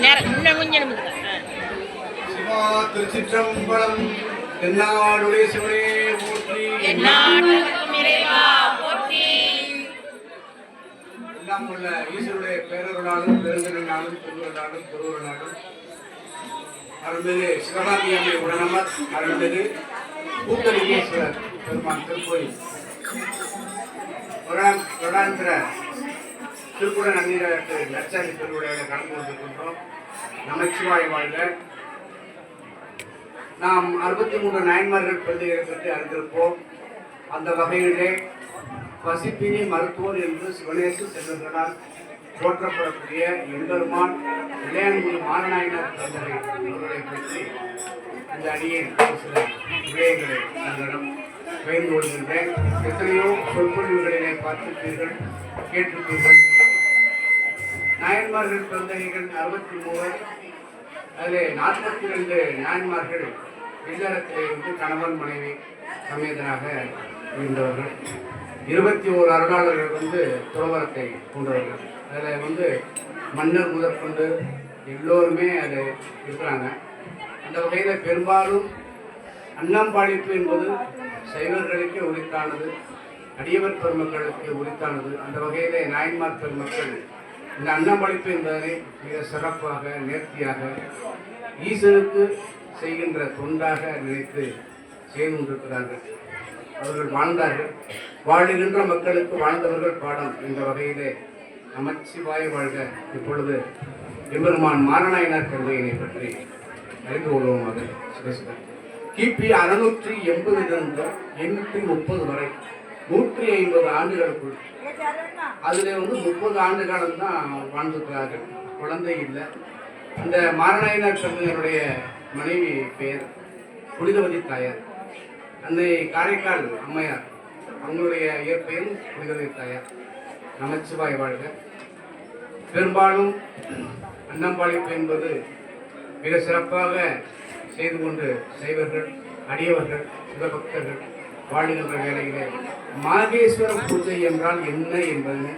நேரம் இன்னும் கொஞ்சம் நிமிடம். சிவா திருச்சிற்றம்பலம் தென்னாடுடைய சிவனே போற்றி. எந்நாட்டுக்கும் இறைவா போற்றி. எல்லாம் உள்ள ஈஸ்வருடைய பேரருளாலும் பெருங்கருளாலும் திருவருளாலும் திருவருளாலும். அருள்மிகு சிவகாமி அம்மை உடனமர் அருள்மிகு கூத்தலிங்கேஸ்வரர் பெருமான் திருக்கோயில். வருடாந்- வருடாந்திர திருக்குற நன்னீரத்து லட்சாதி திருவிழாவில் கலந்து கொண்டிருக்கின்றோம். நமச்சிவாய் வாழ்க. நாம் அறுபத்தி மூன்று நாயன்மார்கள் பிறந்தகளை பற்றி அறிந்திருப்போம். அந்த வகையிலே பசிப்பினி மருத்துவர் என்று சிவனேசு செல்வர்களால் போற்றப்படக்கூடிய எம்பெருமான் இளையன்குடி மாரநாயனர் பிறந்தவை அவர்களை பற்றி இந்த அணியின் சில விடயங்களை தங்களிடம் பகிர்ந்து கொள்கின்றேன். எத்தனையோ சொற்பொழிவுகளிலே பார்த்திருப்பீர்கள் கேட்டிருப்பீர்கள். நாயன்மார்கள் பிறந்தகைகள் அறுபத்தி மூவர் அதில் நாற்பத்தி ரெண்டு நாயன்மார்கள் இல்லறத்திலே வந்து கணவன் மனைவி சமேதனாக இருந்தவர்கள். இருபத்தி ஓரு அருளாளர்கள் வந்து துறவரத்தை கொண்டவர்கள். அதில் வந்து மன்னர் முதற்கொண்டு எல்லோருமே அது இருக்கிறாங்க. அந்த வகையில் பெரும்பாலும் அன்னம்பாளிப்பு என்பது சைவர்களுக்கே உரித்தானது அடியவர் பெருமக்களுக்கு உரித்தானது. அந்த வகையிலே நாயன்மார் பெருமக்கள் இந்த அன்னமளிப்பு என்பதனை மிக சிறப்பாக நேர்த்தியாக ஈசனுக்கு செய்கின்ற தொண்டாக நினைத்து செய்து கொண்டிருக்கிறார்கள். அவர்கள் வாழ்ந்தார்கள். வாழுகின்ற மக்களுக்கு வாழ்ந்தவர்கள் பாடம் என்ற வகையிலே அமைச்சிவாய வாழ்க. இப்பொழுது எம்பெருமான் மாரநாயனார் கல்வியினை பற்றி அறிந்து கொள்வோமாக சிவசிவன் கிபி அறுநூற்றி எண்பதிலிருந்து எண்ணூற்றி முப்பது வரை நூற்றி ஐம்பது ஆண்டுகளுக்குள் அதில் வந்து முப்பது ஆண்டு காலம் தான் வாழ்ந்துக்கிறார்கள் குழந்தை இல்லை. அந்த மாரநாயனார் சங்கருடைய மனைவி பெயர் புனிதவதி தாயார். அன்னை காரைக்கால் அம்மையார். அவங்களுடைய இயற்பெயர் புனிதவதி தாயார். நமச்சிவாய் வாழ்க. பெரும்பாலும் அன்னம்பாளிப்பு என்பது மிக சிறப்பாக செய்து கொண்டு செய்வர்கள் அடியவர்கள் சிவபக்தர்கள் வாழுகின்ற வேளையிலே மாகேஸ்வர பூஜை என்றால் என்ன என்பதனை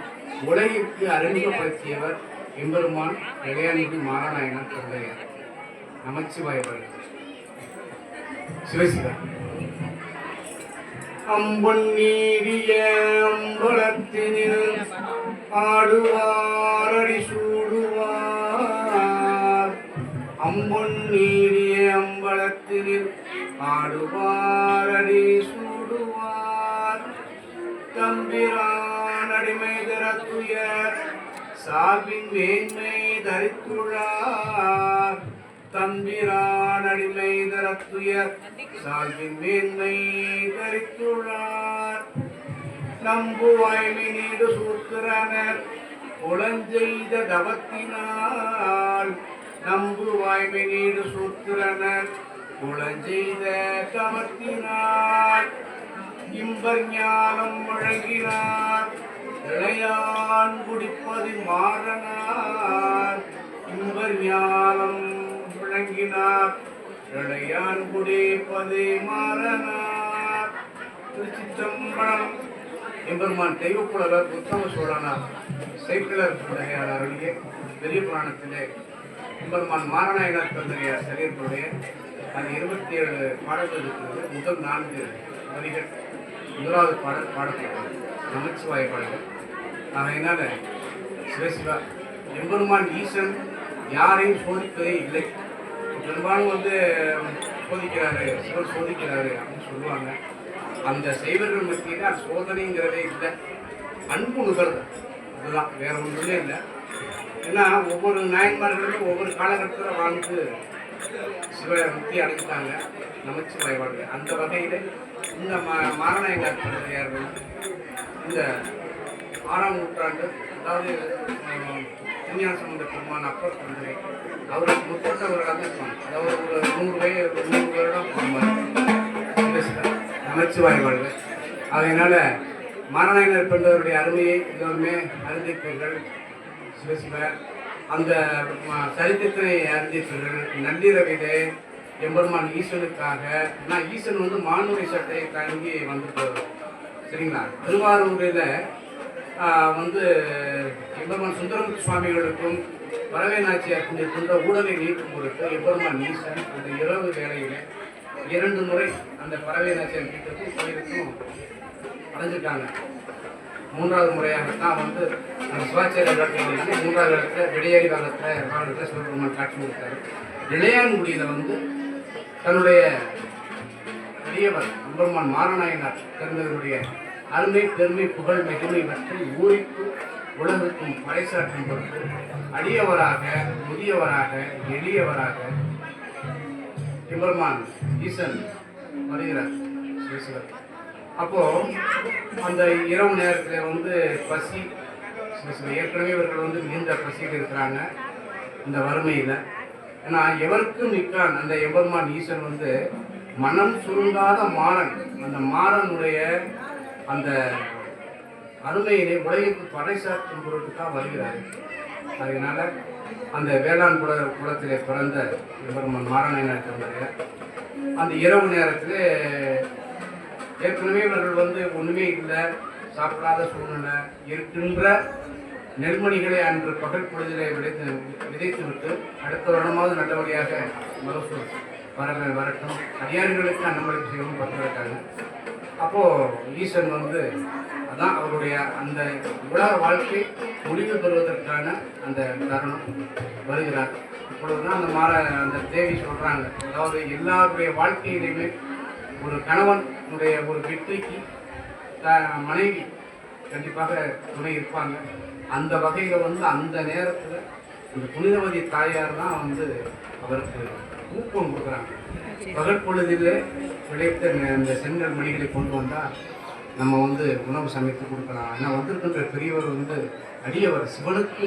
உலகிற்கு அறிமுகப்படுத்தியவர் எம்பெருமான் இளையாநிதி மாரநாயனார் தந்தையார் நமச்சிவாயவர்கள் சிவசிவா. அம்பொன் நீடிய அம்பலத்தினில் ஆடுவாரடி சூடுவார் அம்பலத்தினில் ஆடுவாரடி சூடுவார். தம்பிரான் அடிமை தரத்துயர் சார்பின் மேன்மை தரித்துள்ளார். தம்பிரான் அடிமை தரத்துயர் சார்பின் மேன்மை தரித்துள்ளார். நம்புவாய்மை நீடு சூத்திரனர் புலஞ்செய்த தவத்தினால். நம்புவாய்மை நீடு சூத்திரனர் குளஞ்செய்த தவத்தினால் இம்பர் ஞானம் வழங்கினார். இளையான் குடிப்பது மாறனார். இம்பர் ஞானம் வழங்கினார். இளையான் குடிப்பது மாறனார். திருச்சிற்றம்பலம். எம்பெருமான் தெய்வப்புலவர் உத்தம சோழனார் சைக்கிளர் தந்தையார் அருளிய பெரிய புராணத்திலே எம்பெருமான் மாரநாயகர் தந்தையார் சரீரத்துடைய அது இருபத்தி ஏழு பாடல்கள் இருக்கிறது முதல் நான்கு வரிகள் முதலாவது பாடல் பாடப்படுகிறது நமச்சிவாய பாடல்கள். ஆகையினால சிவசிவா எம்பெருமான் ஈசன் யாரையும் சோதிப்பதே இல்லை. பெரும்பாலும் வந்து சோதிக்கிறாரு சிவன் சோதிக்கிறாரு அப்படின்னு சொல்லுவாங்க. அந்த செய்வர்கள் மத்தியில் அது சோதனைங்கிறதே இல்லை. அன்பு நுகர்வு அதுதான். வேற ஒன்றுமே இல்லை. ஏன்னா ஒவ்வொரு நாயன்மார்களும் ஒவ்வொரு காலகட்டத்தில் வாழ்ந்து சிவ முக்தி அடைஞ்சிட்டாங்க. நமச்சிவாய் வாழ்க அந்த வகையில் இந்த மா மாரநாயகர் தந்தையார் வந்து இந்த ஆறாம் நூற்றாண்டு அதாவது அஹ், சம்பந்த பெருமான் அப்பர் தந்தை அவருக்கு முற்பட்டவர்களாக இருப்பாங்க அதாவது ஒரு நூறு வய நூறு வருடம் இருப்பாங்க. நமச்சிவாய் வாழ்க அதனால் மாரநாயனர் பெண்களுடைய அருமையை எல்லோருமே அறிந்திருப்பீர்கள். சிவசிவ அந்த சரித்திரத்தை சரித்திரத்தினை அறிந்திருப்பீர்கள் நள்ளிரவிலே எம்பெருமான் ஈசனுக்காக நான் ஈசன் வந்து மானுரை சட்டையை தாங்கி வந்துட்டு சரிங்களா? திருவாரூரில் வந்து எம்பெருமான் சுந்தரமுத்து சுவாமிகளுக்கும் வரவேணாச்சியார் கொண்டிருக்கின்ற ஊடலை நீக்கும் பொருட்டு எம்பெருமான் ஈசன் அந்த இரவு வேளையிலே இரண்டு முறை அந்த பறவை நாச்சியார் வீட்டுக்கும் கோயிலுக்கும் அடைஞ்சிட்டாங்க மூன்றாவது முறையாகத்தான் வந்து நம்ம சிவாச்சாரிய இடத்துல மூன்றாவது இடத்துல விடையேறி காலத்தில் காலத்தில் சிவபெருமான் காட்சி கொடுத்தாரு. இளையான்குடியில் வந்து தன்னுடைய பெரியவர் எம்பெருமான் மாரநாயனார் பிறந்தவருடைய அருமை பெருமை புகழ் மிகுமை பற்றி ஊருக்கு உலகுக்கும் பறைசாற்றும் பொருட்டு அடியவராக முதியவராக எளியவராக எம்பெருமான் ஈசன் வருகிறார். சிவசிவர் அப்போ அந்த இரவு நேரத்தில் வந்து பசி ஏற்கனவே இவர்கள் வந்து மிகுந்த பசியில் இருக்கிறாங்க இந்த வறுமையில். ஏன்னா எவருக்கும் நிற்கான் அந்த எம்பெருமான் ஈசன் வந்து மனம் சுருங்காத மாறன் அந்த மாறனுடைய அந்த அருமையினை உலகிற்கு பறைசாற்றும் பொருட்டு தான் வருகிறார். அதனால அந்த வேளாண் குல குலத்திலே பிறந்த எம்பெருமான் மாறனையனார் பிறந்தாங்க அந்த இரவு நேரத்தில் ஏற்கனவே இவர்கள் வந்து ஒன்றுமே இல்லை சாப்பிடாத சூழ்நிலை இருக்கின்ற நெல்மணிகளை அன்று பகல் பொழுதிலே விதைத்து விதைத்து விட்டு அடுத்த வருடமாவது நல்லபடியாக மகசூல் வர வரட்டும். அடியார்களுக்கு அன்னமளிப்பு செய்யணும் பத்திருக்காங்க அப்போது ஈசன் வந்து அதான் அவருடைய அந்த உலக வாழ்க்கை முடிவு பெறுவதற்கான அந்த தருணம் வருகிறார். இப்பொழுதுதான் அந்த மாற அந்த தேவி சொல்கிறாங்க அதாவது எல்லாருடைய வாழ்க்கையிலையுமே ஒரு கணவனுடைய ஒரு வெற்றிக்கு மனைவி கண்டிப்பாக துணை இருப்பாங்க. அந்த வகையில் வந்து அந்த நேரத்தில் அந்த புனிதவதி தாயார் தான் வந்து அவருக்கு ஊக்கம் கொடுக்குறாங்க. பகற்பொழுதில் விளைத்த இந்த செங்கல் மணிகளை கொண்டு வந்தால் நம்ம வந்து உணவு சமைத்து கொடுக்கலாம். ஏன்னா வந்திருக்கின்ற பெரியவர் வந்து அடியவர் சிவனுக்கு